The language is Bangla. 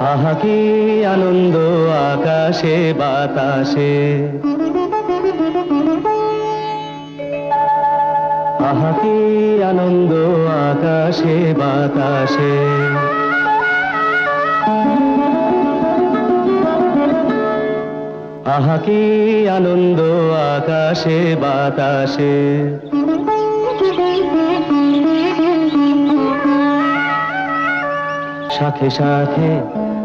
আহা কি আনন্দ আকাশে, বাতাসে। আহা কি আনন্দ আকাশে, বাতাসে। আহা কি আনন্দ আকাশে, বাতাসে। শাখে শাখে